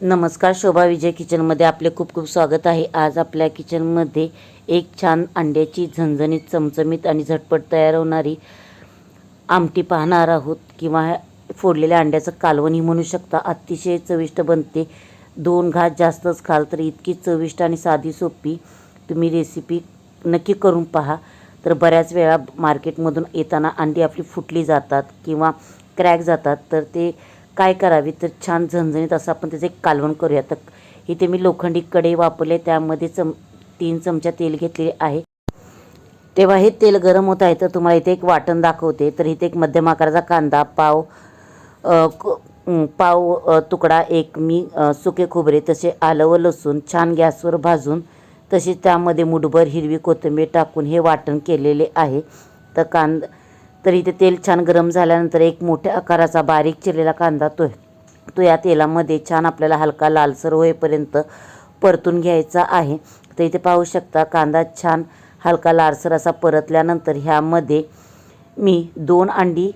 नमस्कार शोभा विजय किचनमध्ये आपले खूप खूप स्वागत आहे. आज आपल्या किचनमध्ये एक छान अंड्याची झणझणीत चमचमीत आणि झटपट तयार होणारी आमटी पाहणार आहोत किंवा फोडलेल्या अंड्याचं कालवणी म्हणू शकता. अतिशय चविष्ट बनते. दोन घास जास्तच खाल तर इतकी चविष्ट आणि साधी सोपी तुम्ही रेसिपी नक्की करून पहा. तर बऱ्याच वेळा मार्केटमधून येताना अंडी आपली फुटली जातात किंवा क्रॅक जातात. तर ते काय करावी? तर छान झणझणीत असं आपण त्याचं एक कालवण करूया. तर इथे मी लोखंडी कढई वापरले. त्यामध्ये चम तीन चमचा तेल घेतलेले आहे. तेव्हा हे तेल गरम होत आहे तर तुम्हाला इथे एक वाटण दाखवते. तर इथे एक मध्यम आकाराचा कांदा पाव पाव तुकडा एक मी सुके खोबरे तसे आलं व लसूण छान गॅसवर भाजून तसेच त्यामध्ये मुठभर हिरवी कोथिंबीर टाकून हे वाटण केलेले आहे. तर कांदा तर इथे तेल छान गरम झाल्यानंतर एक मोठ्या आकाराचा बारीक चिरलेला कांदा तो तो या तेलामध्ये छान आपल्याला हलका लालसर होईपर्यंत परतून घ्यायचा आहे. तर इथे पाहू शकता कांदा छान हलका लालसर असा परतल्यानंतर ह्यामध्ये मी दोन अंडी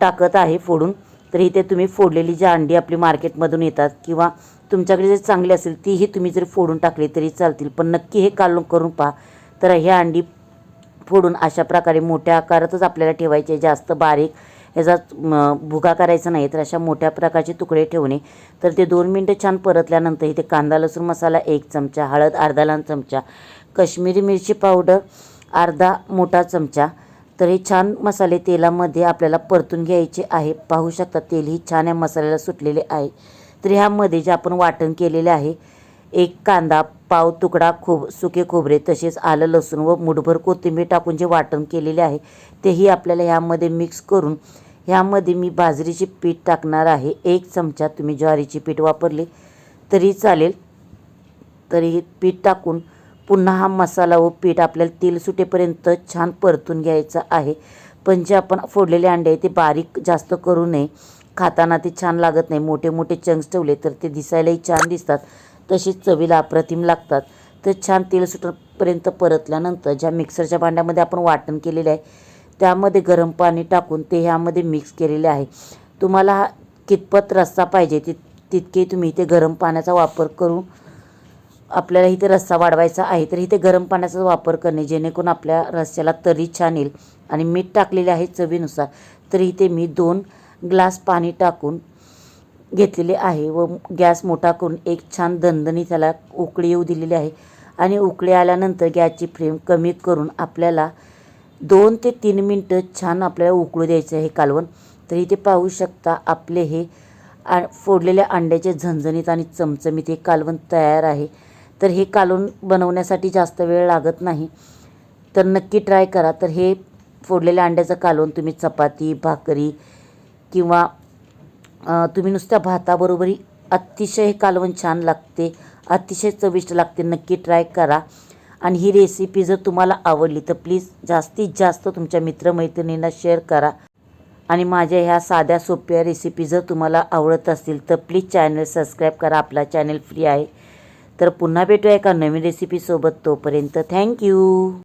टाकत आहे फोडून. तर इथे तुम्ही फोडलेली जी अंडी आपली मार्केटमधून येतात किंवा तुमच्याकडे जर चांगली असेल तीही तुम्ही जर फोडून टाकली तरी चालतील. पण नक्की हे कालून करून पहा. तर ह्या अंडी फोडून अशा प्रकारे मोठ्या आकारातच आपल्याला ठेवायचे जास्त बारीक ह्याचा भुगा करायचा नाही तर अशा मोठ्या प्रकारचे तुकडे ठेवणे. तर ते दोन मिनटं छान परतल्यानंतर इथे कांदा लसूण मसाला एक चमचा हळद अर्धा लहान चमचा कश्मीरी मिरची पावडर अर्धा मोठा चमचा. तर हे छान मसाले तेलामध्ये आपल्याला परतून घ्यायचे आहे. पाहू शकता तेलही छान या मसाल्याला सुटलेले आहे. तर ह्यामध्ये जे आपण वाटण केलेले आहे एक कांदा पाव तुकडा खोब सुके खोबरे तसेच आलं लसूण व मुठभर कोथिंबीर टाकून जे वाटण केलेले आहे तेही आपल्याला ह्यामध्ये मिक्स करून ह्यामध्ये मी बाजरीचे पीठ टाकणार आहे. एक चमचा तुम्ही ज्वारीची पीठ वापरले तरी चालेल. तरी पीठ टाकून पुन्हा हा मसाला व पीठ आपल्याला तेल सुटेपर्यंत छान परतून घ्यायचं आहे. पण जे आपण फोडलेले अंडे आहे ते बारीक जास्त करू नये. खाताना ते छान लागत नाही. मोठे मोठे चंक्स ठेवले तर ते दिसायलाही छान दिसतात. तशीच चवीला अप्रतिम लागतात. तर छान तेल सुटपर्यंत परतल्यानंतर ज्या मिक्सरच्या भांड्यामध्ये आपण वाटण केलेले आहे त्यामध्ये गरम पाणी टाकून ते ह्यामध्ये मिक्स केलेले आहे. तुम्हाला हा कितपत रस्सा पाहिजे तित तितके तुम्ही इथे गरम पाण्याचा वापर करून आपल्याला इथे रस्सा वाढवायचा आहे तर इथे गरम पाण्याचा वापर करणे जेणेकरून आपल्या रस्स्याला तरी छान येईल. आणि मीठ टाकलेले आहे चवीनुसार. तर इथे मी दोन ग्लास पाणी टाकून घेतलेले आहे व गॅस मोठा करून एक छान दणदणी त्याला उकळी येऊ दिलेली आहे. आणि उकळी आल्यानंतर गॅसची फ्लेम कमी करून आपल्याला दोन ते तीन मिनटं छान आपल्याला उकळू द्यायचं आहे कालवण. तर इथे पाहू शकता आपले हे आ फोडलेल्या अंड्याचे झणझणीत आणि चमचमीत हे कालवण तयार आहे. तर हे कालवण बनवण्यासाठी जास्त वेळ लागत नाही. तर नक्की ट्राय करा. तर हे फोडलेल्या अंड्याचं कालवण तुम्ही चपाती भाकरी किंवा तुम्ही नुसत्या भाताबरोबरही अतिशय कालवण छान लागते अतिशय चविष्ट लागते. नक्की ट्राय करा. आणि ही रेसिपी जर तुम्हाला आवडली तर प्लीज जास्तीत जास्त तुमच्या मित्रमैत्रिणींना शेअर करा. आणि माझ्या ह्या साध्या सोप्या रेसिपी जर तुम्हाला आवडत असतील तर प्लीज चॅनल सबस्क्राईब करा. आपला चॅनल फ्री आहे. तर पुन्हा भेटूया एका नवीन रेसिपीसोबत तोपर्यंत. थँक्यू